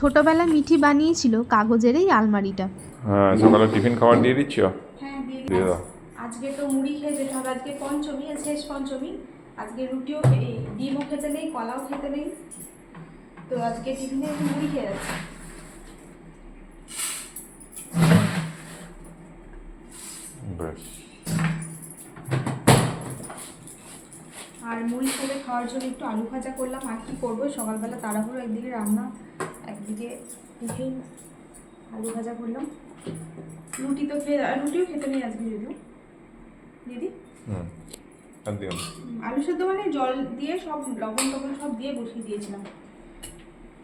ছোটবেলা মিঠি বানিয়েছিল কাগজের এই আলমারিটা। হ্যাঁ সকালে টিফিন খাবার দিয়ে দিচ্ছ? হ্যাঁ দিয়ে দাও। আজকে তো মুড়ি খেয়ে যেতে হবে। আজকে পঞ্চমী শেষ পঞ্চমী। আজকে রুটিও ডিমও খেতে নেই কলাও খেতে নেই। তো আজকে টিফিনে একটু মুড়ি খেয়ে যাচ্ছে। আর মুড়ি খেলে খাওয়ার জন্য একটু আলু ভাজা করলাম। আর কি করব? সকালবেলা তাড়াহুড়ো একদিকে রান্না একদিকে টিফিন আলু ভাজা করলাম। রুটি তো খেয়ে রুটিও খেতে নেই আজকে যদিও দিদি? আলু সেদ্ধ মানে জল দিয়ে সব লবণ টবণ সব দিয়ে বসিয়ে দিয়েছিলাম।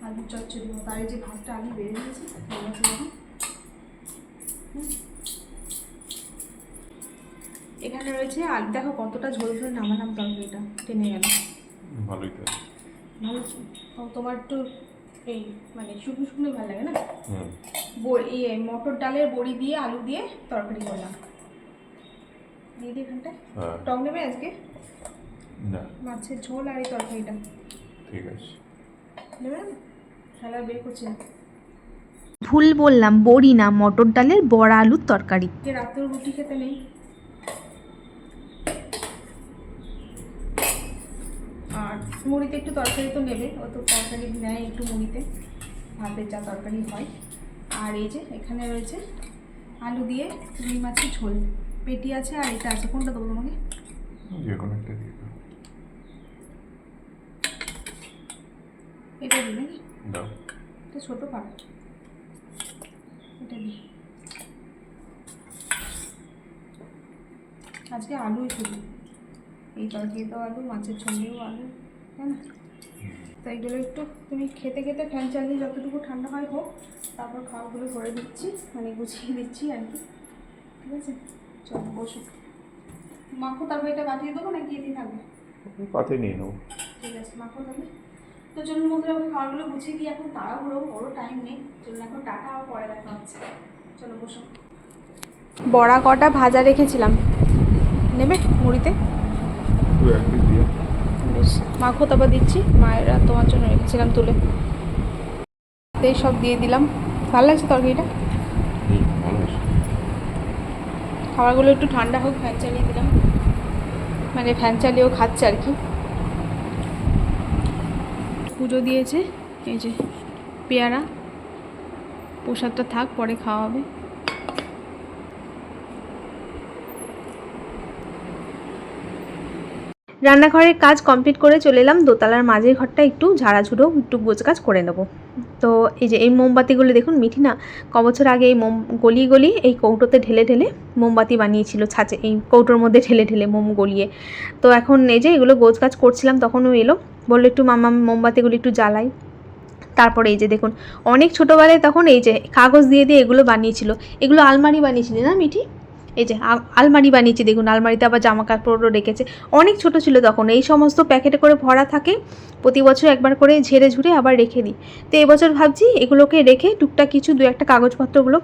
আলু চচ্চড়ি মতো। আর যে ভাতটা আলু বেড়ে দিয়েছি। এখানে রয়েছে আলু দেখো কতটা ঝোল ঝোল নামালাম তরকারিটা। টেনে গেল। ভালোই তো। ভালো তোমার একটু এই মানে শুকনো শুকনো ভালো লাগে না? বড়ি ইয়ে মটর ডালের বড়ি দিয়ে আলু দিয়ে তরকারি করলাম। দিয়ে দিই এখানটায় হ্যাঁ। টক নেবে আজকে? না। মাছের ঝোল আর এই তরকারিটা। ঠিক আছে। নেবে? খেলা বের করছি ভুল বললাম বড়ি না মটর ডালের বড়া আলুর তরকারি। যে রাতেও রুটি খেতে নেই? আর মুড়িতে একটু তরকারি তো নেবে ও তো তরকারি নেয় একটু মুড়িতে ভাতের যা তরকারি হয়। আর এই যে এখানে রয়েছে আলু দিয়ে রুই মাছের ঝোল। পেটি আছে আর এটা আছে কোনটা দেবো তোমাকে? যে কোনো একটা দিয়ে এটা দাও। এটা ছোটো পাট এটা দিই আজকে আলুই শুধু। এই তরকারিতেও আলু মাছের ঝোলেও আলু তাই না? তো এইগুলো একটু তুমি খেতে খেতে ফ্যান চালিয়ে যতটুকু ঠান্ডা হয় হোক তারপর খাওয়াগুলো করে দিচ্ছি মানে গুছিয়ে দিচ্ছি আর কি। ঠিক আছে? চলো বসো। মাখো তারপর এটা বাটিয়ে দেবো নাকি এদিকে থাকবে পাতে নিয়ে নেব। ঠিক আছে মাখো তাহলে। তো চলুন বন্ধুরা আমি খাবারগুলো গুছিয়ে দিই এখন তাড়াহুড়ো বড় টাইম নেই। চলুন এখন টাকা আর পরে দেখা হচ্ছে। চলো বসো। বড়া কটা ভাজা রেখেছিলাম। নেবে মুড়িতে? দু এক পিস দিয়ে মাখো তারপর দিচ্ছি। মায়েরা তোমার জন্য রেখেছিলাম তুলে। এই সব দিয়ে দিলাম। ভালো লাগছে তরকারিটা? খাবারগুলো একটু ঠান্ডা হোক ফ্যান চালিয়ে দিলাম। মানে ফ্যান চালিয়েও খাচ্ছে আর কি। পুজো দিয়েছে এই যে পেয়ারা। প্রসাদটা থাক পরে খাওয়া হবে। রান্নাঘরের কাজ কমপ্লিট করে চলে এলাম। দোতলার মাঝের ঘরটা একটু ঝাড়াঝুড়ো, একটু গোছগাছ করে নেব। তো এই যে এই মোমবাতিগুলো দেখুন, মিঠি না, ক বছর আগে এই মোম গলিয়ে গলিয়ে এই কৌটোতে ঢেলে ঢেলে মোমবাতি বানিয়েছিল, ছাঁচে, এই কৌটোর মধ্যে ঢেলে ঢেলে মোম গলিয়ে। তো এখন এই যে এগুলো গোছগাছ করছিলাম তখনও এলো, বলল একটু মামা মোমবাতিগুলো একটু জ্বালাই। তারপরে এই যে দেখুন, অনেক ছোটোবেলায় তখন এই যে কাগজ দিয়ে দিয়ে এগুলো বানিয়েছিল। এগুলো আলমারি বানিয়েছিলি না মিঠি? এই যে আলমারি বানিয়েছি, দেখুন, আলমারিতে আবার জামা কাপড়ও রেখেছে। অনেক ছোট ছিল তখন, এই সমস্ত প্যাকেটে করে ভরা থাকে, প্রতি বছর একবার করে ঝেড়ে ঝুড়ে আবার রেখে দিই। তো এবছর ভাবছি এগুলোকে রেখে টুকটাক কিছু দু একটা কাগজপত্রগুলো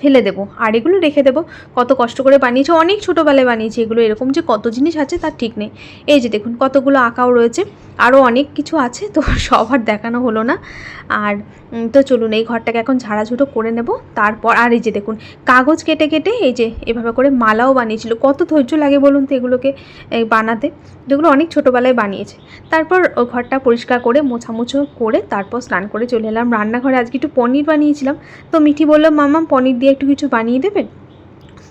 ফেলে দেবো। আর এগুলো রেখে দেবো। কত কষ্ট করে বানিয়েছে, অনেক ছোটোবেলায় বানিয়েছি এগুলো। এরকম যে কত জিনিস আছে তার ঠিক নেই। এই যে দেখুন, কতগুলো আঁকাও রয়েছে। আরও অনেক কিছু আছে, তো সবার দেখানো হলো না। আর তো চলুন, এই ঘরটাকে এখন ঝাড়াঝুড়ো করে নেব। তারপর, আর এই যে দেখুন, কাগজ কেটে কেটে এই যে এভাবে করে মালাও বানিয়েছিল। কত ধৈর্য লাগে বলুন তো এগুলোকে বানাতে। যেগুলো অনেক ছোটোবেলায় বানিয়েছে। তারপর ঘরটা পরিষ্কার করে মোছামুছো করে তারপর স্নান করে চলে এলাম। রান্নাঘরে আজকে একটু পনির বানিয়েছিলাম। তো মিঠি বলল, মামাম, পনির একটু কিছু বানিয়ে দেবে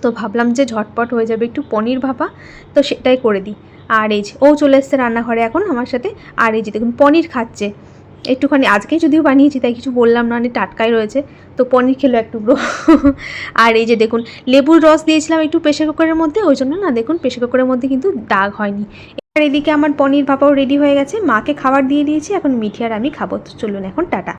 তো ভাবলাম যে ঝটপট হয়ে যাবে একটু পনির ভাপা, তো সেটাই করে দিই। আর এই যে, ও চলে এসছে রান্নাঘরে এখন আমার সাথে। আর এই যে দেখুন, পনির খাচ্ছে। একটুখানি আজকেই যদিও বানিয়েছি, তাই কিছু বললাম না, অনেক টাটকাই রয়েছে। তো পনির খেলো এক টুকরো। আর এই যে দেখুন, লেবুর রস দিয়েছিলাম একটু প্রেশার কুকারের মধ্যে, ওই জন্য না দেখুন, প্রেশার কুকারের মধ্যে কিন্তু দাগ হয়নি। এবার এদিকে আমার পনির ভাপাও রেডি হয়ে গেছে। মাকে খাবার দিয়ে দিয়েছি, এখন মিঠি আর আমি খাব। তো চলুন এখন, টাটা।